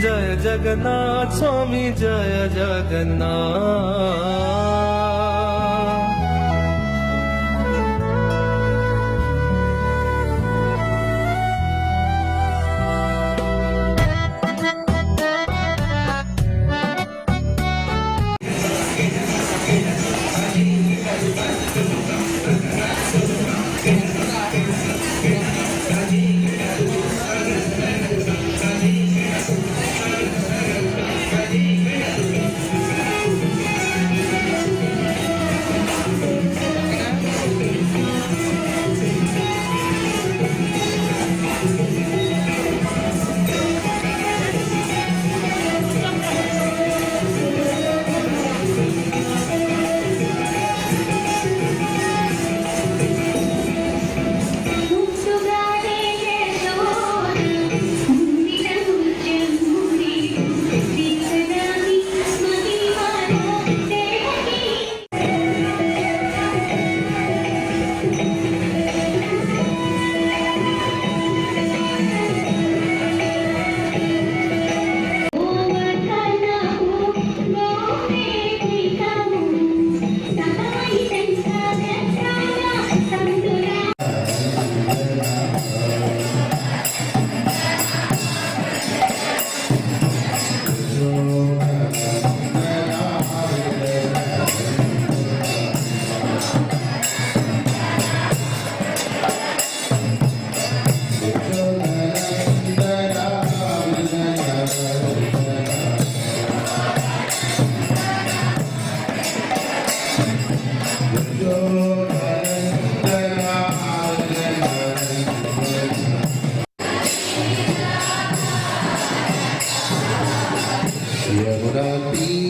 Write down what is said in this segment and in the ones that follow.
जय जगन्नाथ स्वामी जय Jagannath would I be?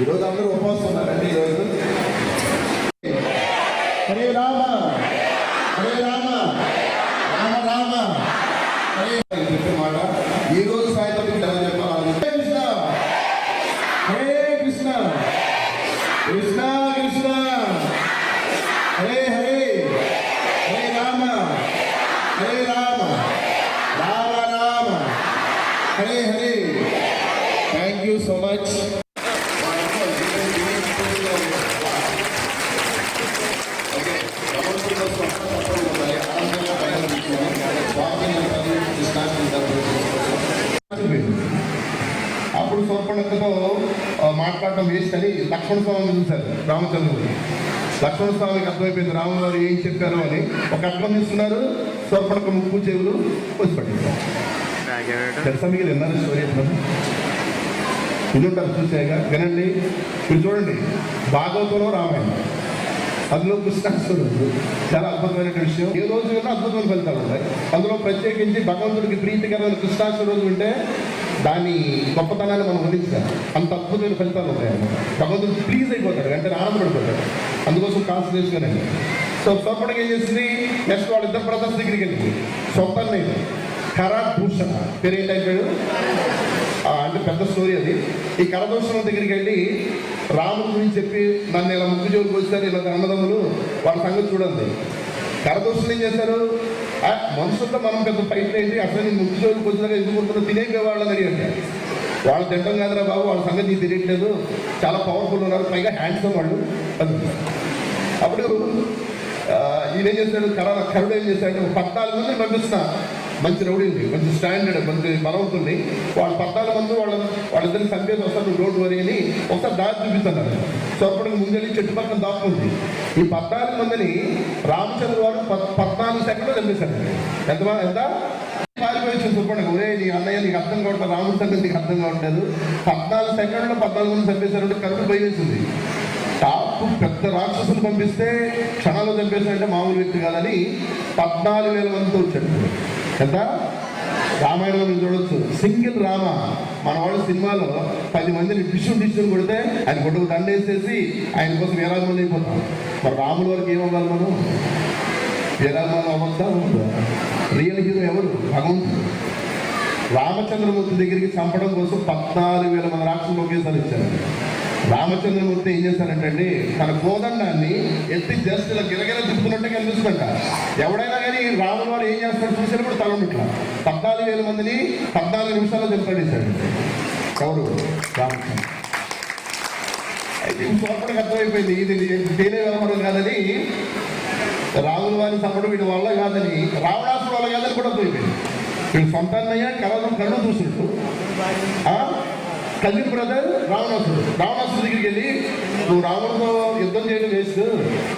ఈరోజు అందరూ ఉపవాసం ఉన్నారండి ఈరోజు. హరే రామ హరే రామ రామ రామ. హరే చెప్పే మాట. ఈ రోజు సాయంత్రం ఎలా చెప్పాలి Krishna. Hare Krishna. Krishna Krishna. Hare Hare. Hare Rama. Hare Rama. Rama Rama. Hare Hare. Thank you so much అప్పుడు సోర్పణతో మాట్లాడటం వేస్ట్ అని లక్ష్మణ స్వామి చూశారు రామచంద్రుడు. లక్ష్మణ స్వామికి అర్థమైపోయింది రాములు ఏం చెప్పారు అని. ఒక అర్థం తీసుకున్నారు సోర్పణకు ముక్కు చెవులు వచ్చి పట్టించారు తెలుసా మీకు విన్నారు స్టోరీ ఎప్పుడు? వినుంటారు చూసాక వినండి. మీరు చూడండి భాగవతంలో రామాయణం. అందులో కృష్ణాశ్వరుడు చాలా అద్భుతమైన విషయం. ఏ రోజు విన్నా అద్భుతమైన ఫలితాలు ఉంటాయి అందులో ప్రత్యేకించి భగవంతుడికి ప్రీతికరమైన కృష్ణాశ్వర రోజు ఉంటే దాని గొప్పతనాన్ని మనం వర్ణించాలి అంత అద్భుతమైన ఫలితాలు ఉంటాయి భగవంతుడు ప్లీజ్ అయిపోతాడు అంటే ఆనందపడిపోతాడు అందుకోసం కాన్సన్ట్రేషన్ అండి సో సొప్పటికి ఏం చేసింది? నెక్స్ట్ వాళ్ళిద్దరు బ్రదర్స్ దగ్గరికి వెళ్ళింది. సొప్పన్నయ్య ఖరాబ్ భూషణ పేరు? ఏంటి ఆయన అంటే పెద్ద స్టోరీ అది. ఈ కరదోషణం దగ్గరికి వెళ్ళి రాముడి గురించి చెప్పి నన్ను ఇలా ముగ్గు జోలికి వచ్చారు ఇలా అన్నదమ్ములు వాళ్ళ సంగతి చూడండి. కరదోషణం ఏం చేశారు? మనసులో మనం పెద్ద ఫైట్ ఏంటి అసలు నీ ముగ్గు జోలికి వచ్చినాక ఎందుకు కొడుతున్నా తినేపోయేవాళ్ళని అడిగండి వాళ్ళు తింటాం కాదురా బాబు వాళ్ళ సంగతి నీకు తెలియట్లేదు. చాలా పవర్ఫుల్ ఉన్నారు. పైగా హ్యాండ్సమ్ వాళ్ళు. అప్పుడు ఈయన ఏం చేశాడు? కర కరుడు ఏం చేశాడు? పద్నాలుగు మంది పంపిస్తున్నా. మంచి రౌడీని మంచి స్టాండర్డ్ మంచి బలవంతుల్ని వాళ్ళు పద్నాలుగు మంది వాళ్ళ వాళ్ళిద్దరిని చంపేసి వస్తారు డోంట్ వరీ అని ఒకసారి దారి చూపిస్తున్నారు. సో అప్పుడు ముందెళ్ళి చెట్టు పక్కన దాక్కుంది. ఈ పద్నాలుగు మందిని రామచంద్ర వారు పద్నాలుగు సెకండ్లు చంపేశారు. ఎంత ఎంత? పారిపోయి చూపండి ఒరే నీ అన్నయ్య నీకు అర్థం కావట్లేదు రాముడి సంగతి నీకు అర్థం కావట్లేదు. పద్నాలుగు సెకండ్లో పద్నాలుగు మంది చంపేశారంటే కరుడు పోయేసింది. టాప్ పెద్ద రాక్షసులు పంపిస్తే క్షణాలు చంపేశారంటే మామూలు వ్యక్తి కాదని పద్నాలుగు వేల మందితో వచ్చాడు. ఎంత రామాయణంలో మీరు చూడొచ్చు. సింగిల్ రామ. మన వాళ్ళ సినిమాలో పది మందిని డిష్యూ డిష్యూ కొడితే ఆయన కొడుకు దండేసేసి ఆయన కోసం వీరాజమని అయిపోతాం. మరి రాముల వరకు ఏమవ్వాలి మనం? వీరాజమని అవ్వద్దా? రియల్ హీరో ఎవరు? భగవంతుడు. రామచంద్రమూర్తి దగ్గరికి చంపడం కోసం పద్నాలుగు వేల మంది రాక్షసులు ఒకేసారి ఇచ్చారు రామచంద్రమూర్తి ఏం చేశారంటే అండి తన కోదండాన్ని ఎత్తి జస్ట్ ఇలా గిలగిల తిప్పుతున్నట్టే కనిపిస్తుంట ఎవడైనా కానీ రాముల వారు ఏం చేస్తాడు చూసినప్పుడు కూడా తల ఉన్నట్ల పద్నాలుగు వేల మందిని పద్నాలుగు నిమిషాల్లో చంపాడేశాడు ఎవరు? రామచంద్ర అయితే ఇంకొకటి అర్థమైపోయింది. ఇది తేనే వ్యవహారం కాదని రాముల వారిని చంపడం వీడి వల్ల కాదని రావణాసుడు వల్ల కాదని కూడా అర్థమైపోయింది. వీడు సొంత అన్నయ్య కళను కళ్ళు చూసినట్టు కల్లి బ్రదర్ రావణాసుడు రావణాసుడు దగ్గరికి వెళ్ళి నువ్వు రావణతో యుద్ధం చేయడం వేస్ట్.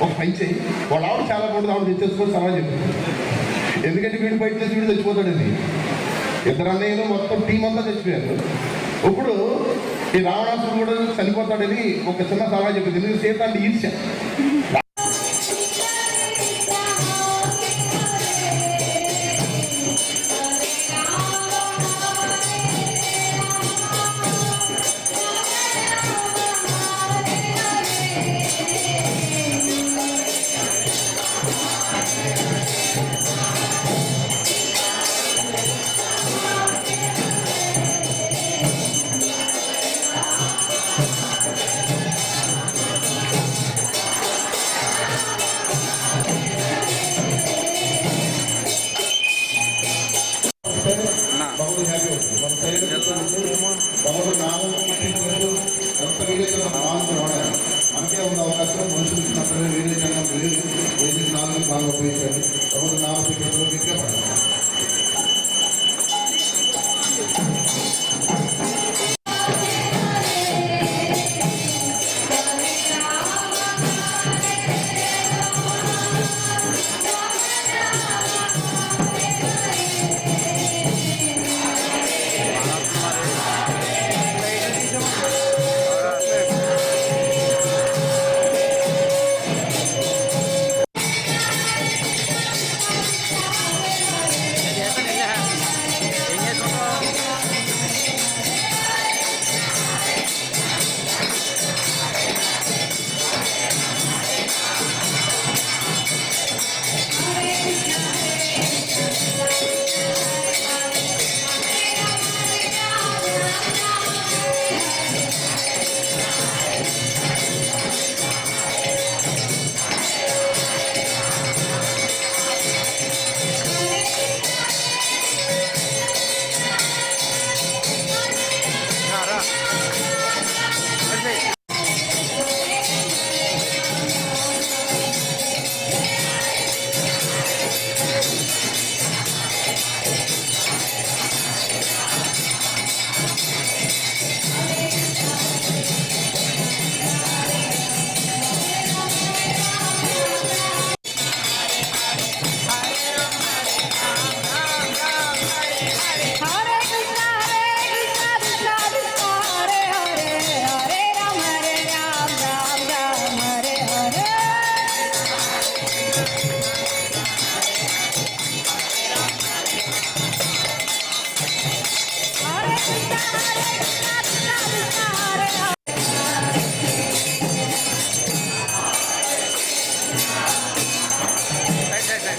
ఒక పని చేయి. వాళ్ళ ఆవిడ చాలా బాగుంటుంది. ఆవిడ తెచ్చేసుకొని సలహా చెప్పి. ఎందుకంటే వీడు బయట తెచ్చి వీడు చచ్చిపోతాడండి ఇద్దరు అన్నయ్యలు మొత్తం టీం అంతా చచ్చిపోయారు. ఇప్పుడు ఈ రావణాసుడు కూడా చనిపోతాడని ఒక చిన్న సలహా చెప్పింది ఎందుకంటే సీత అంటే ఈర్ష్య.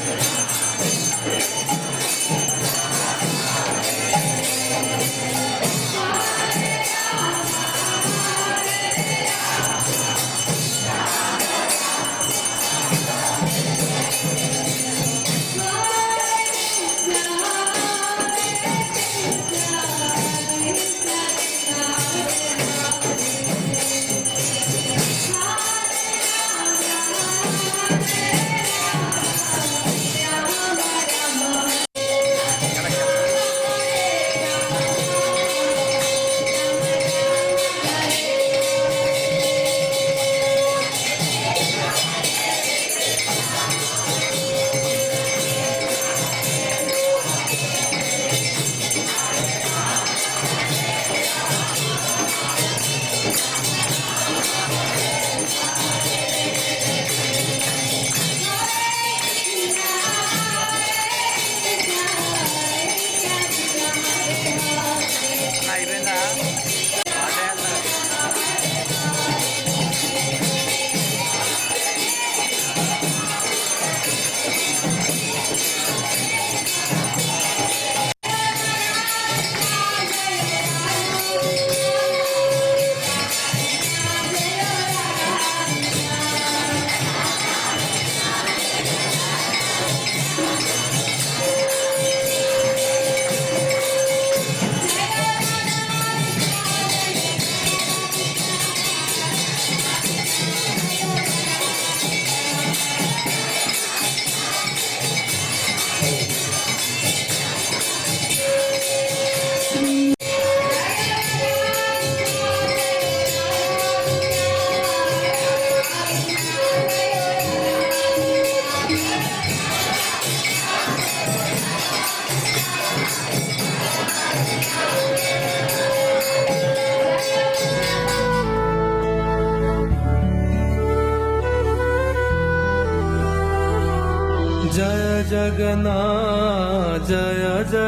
back.